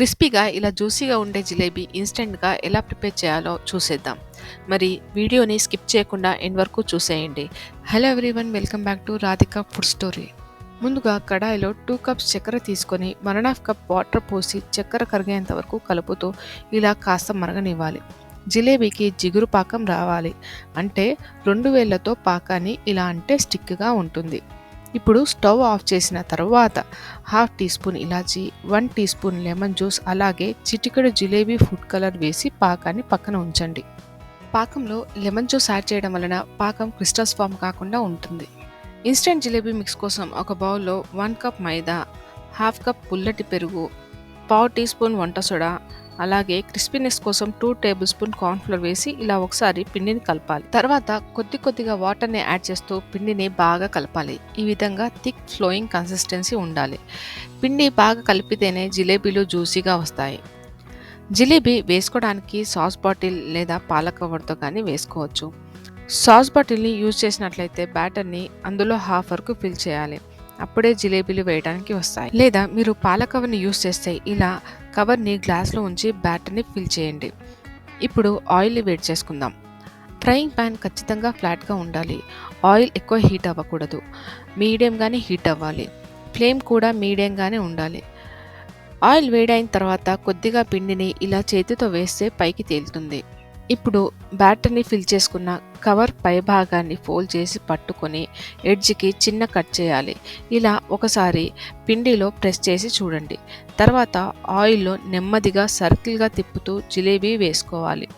క్రిస్పీగా ఇలా జ్యూసీగా ఉండే జిలేబీ ఇన్స్టెంట్గా ఎలా ప్రిపేర్ చేయాలో చూసేద్దాం. మరి వీడియోని స్కిప్ చేయకుండా ఎండ్ వరకు చూసేయండి. Hello everyone welcome back to Radhika food story. ముందుగా కడాయిలో టూ కప్స్ చక్కెర తీసుకొని one and half cup water పోసి చక్కెర కరిగేంత వరకు కలుపుతూ ఇలా కాస్త మరగనివ్వాలి. జిలేబీకి జిగురు పాకం రావాలి. అంటే రెండు వేళ్ళతో పాకాన్ని ఇలా అంటే స్టిక్గా ఉంటుంది. ఇప్పుడు స్టవ్ ఆఫ్ చేసిన తర్వాత హాఫ్ టీ స్పూన్ ఇలాచి one teaspoon lemon juice అలాగే చిటికెడు జిలేబీ ఫుడ్ కలర్ వేసి పాకాన్ని పక్కన ఉంచండి. పాకంలో లెమన్ జ్యూస్ యాడ్ చేయడం వలన పాకం క్రిస్టల్స్ ఫామ్ కాకుండా ఉంటుంది. ఇన్స్టెంట్ జిలేబీ మిక్స్ కోసం ఒక బౌల్లో one cup maida half cup పుల్లటి పెరుగు పావు టీ స్పూన్ వంట సోడా అలాగే క్రిస్పీనెస్ కోసం టూ టేబుల్ స్పూన్ కార్న్ఫ్లోర్ వేసి ఇలా ఒకసారి పిండిని కలపాలి. తర్వాత కొద్ది కొద్దిగా వాటర్ని యాడ్ చేస్తూ పిండిని బాగా కలపాలి. ఈ విధంగా థిక్ ఫ్లోయింగ్ కన్సిస్టెన్సీ ఉండాలి. పిండి బాగా కలిపితేనే జిలేబీలు జ్యూసీగా వస్తాయి. జిలేబీ వేసుకోవడానికి సాస్ బాటిల్ లేదా పాల కవర్తో కానీ వేసుకోవచ్చు. సాస్ బాటిల్ని యూజ్ చేసినట్లయితే బ్యాటర్ని అందులో హాఫ్ వరకు ఫిల్ చేయాలి. అప్పుడే జిలేబీలు వేయడానికి వస్తాయి. లేదా మీరు పాల కవర్ని యూస్ చేస్తే ఇలా కవర్ని గ్లాస్లో ఉంచి బ్యాటర్ని ఫిల్ చేయండి. ఇప్పుడు ఆయిల్ని వేడి చేసుకుందాం. ఫ్రైయింగ్ ప్యాన్ ఖచ్చితంగా ఫ్లాట్గా ఉండాలి. ఆయిల్ ఎక్కువ హీట్ అవ్వకూడదు. మీడియంగానే హీట్ అవ్వాలి. ఫ్లేమ్ కూడా మీడియంగానే ఉండాలి. ఆయిల్ వేడైన తర్వాత కొద్దిగా పిండిని ఇలా చేతితో వేస్తే పైకి తేలుతుంది. ఇప్పుడు బ్యాటర్ని ఫిల్ చేసుకున్న కవర్ పై భాగాన్ని ఫోల్డ్ చేసి పట్టుకొని ఎడ్జ్కి చిన్న కట్ చేయాలి. ఇలా ఒకసారి పిండిలో ప్రెస్ చేసి చూడండి. తర్వాత ఆయిల్లో నెమ్మదిగా సర్కిల్గా తిప్పుతూ జిలేబీ వేసుకోవాలి.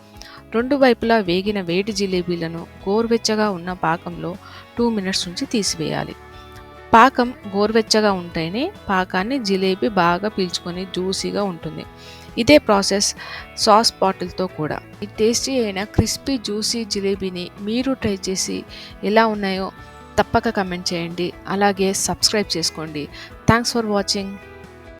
రెండు వైపులా వేగిన వేడి జిలేబీలను గోరువెచ్చగా ఉన్న పాకంలో టూ మినిట్స్ నుంచి తీసివేయాలి. పాకం గోరువెచ్చగా ఉంటేనే పాకాన్ని జిలేబీ బాగా పీల్చుకొని జ్యూసీగా ఉంటుంది. ఇదే ప్రాసెస్ సాస్ బాటిల్తో కూడా. ఈ టేస్టీ అయిన క్రిస్పీ జ్యూసీ జిలేబీని మీరు ట్రై చేసి ఎలా ఉన్నాయో తప్పక కమెంట్ చేయండి. అలాగే సబ్స్క్రైబ్ చేసుకోండి. Thanks for watching.